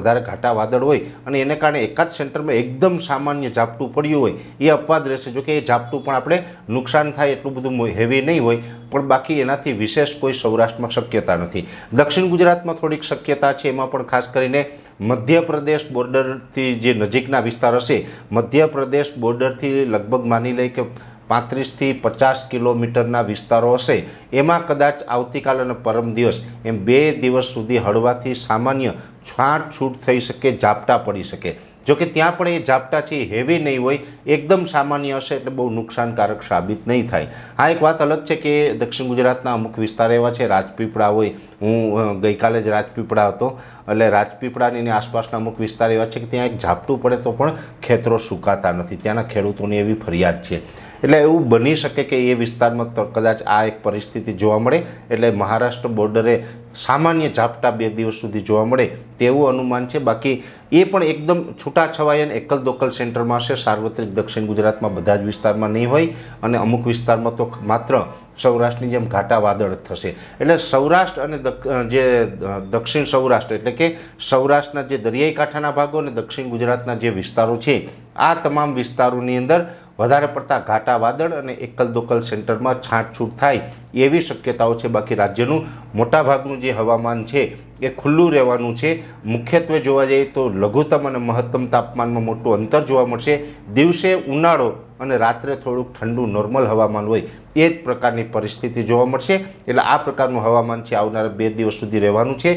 વધારે ઘાટા વાદળ હોય અને એને કારણે એકાદ સેન્ટરમાં એકદમ સામાન્ય ઝાપટું પડ્યું હોય, એ અપવાદ રહેશે. જો કે એ ઝાપટું પણ આપણે નુકસાન થાય એટલું બધું હેવી નહીં હોય, પણ બાકી એનાથી વિશેષ કોઈ સૌરાષ્ટ્રમાં શક્યતા નથી. દક્ષિણ ગુજરાતમાં થોડીક શક્યતા છે, એમાં પણ ખાસ કરીને મધ્યપ્રદેશ બોર્ડરથી જે નજીકના વિસ્તાર હશે, મધ્યપ્રદેશ બોર્ડરથી લગભગ માની લઈ કે પાંત્રીસથી પચાસ કિલોમીટરના વિસ્તારો હશે. એમાં કદાચ આવતીકાલ અને પરમ દિવસ એમ બે દિવસ સુધી હળવાથી સામાન્ય છાંટછૂટ થઈ શકે, ઝાપટા પડી શકે. જોકે ત્યાં પણ એ ઝાપટા છે હેવી નહીં હોય, એકદમ સામાન્ય હશે એટલે બહુ નુકસાનકારક સાબિત નહીં થાય. આ એક વાત અલગ છે કે દક્ષિણ ગુજરાતના અમુક વિસ્તાર એવા છે, રાજપીપળા હોય, હું ગઈકાલે જ રાજપીપળા હતો, એટલે રાજપીપળાની એની આસપાસના અમુક વિસ્તાર એવા છે કે ત્યાં એક ઝાપટું પડે તો પણ ખેતરો સુકાતા નથી. ત્યાંના ખેડૂતોની એવી ફરિયાદ છે. એટલે એવું બની શકે કે એ વિસ્તારમાં કદાચ આ એક પરિસ્થિતિ જોવા મળે. એટલે મહારાષ્ટ્ર બોર્ડરે સામાન્ય ઝાપટા બે દિવસ સુધી જોવા મળે તેવું અનુમાન છે. બાકી એ પણ એકદમ છૂટાછવાયા એકલ દોકલ સેન્ટરમાં હશે. સાર્વત્રિક દક્ષિણ ગુજરાતમાં બધા જ વિસ્તારમાં નહીં હોય અને અમુક વિસ્તારમાં તો માત્ર સૌરાષ્ટ્રની જેમ ઘાટા વાદળ થશે. એટલે સૌરાષ્ટ્ર અને જે દક્ષિણ સૌરાષ્ટ્ર એટલે કે સૌરાષ્ટ્રના જે દરિયાઈ કાંઠાના ભાગો અને દક્ષિણ ગુજરાતના જે વિસ્તારો છે, આ તમામ વિસ્તારોની અંદર વધારે પડતા ઘાટા વાદળ અને એકલ દોકલ સેન્ટરમાં છાંટછૂટ થાય એવી શક્યતાઓ છે. બાકી રાજ્યનું મોટાભાગનું જે હવામાન છે એ ખુલ્લું રહેવાનું છે. મુખ્યત્વે જોવા જઈએ તો લઘુત્તમ અને મહત્તમ તાપમાનમાં મોટું અંતર જોવા મળશે. દિવસે ઉનાળો અને રાત્રે થોડુંક ઠંડુ નોર્મલ હવામાન હોય એ જ પ્રકારની પરિસ્થિતિ જોવા મળશે. એટલે આ પ્રકારનું હવામાન છે આવનારા બે દિવસ સુધી રહેવાનું છે.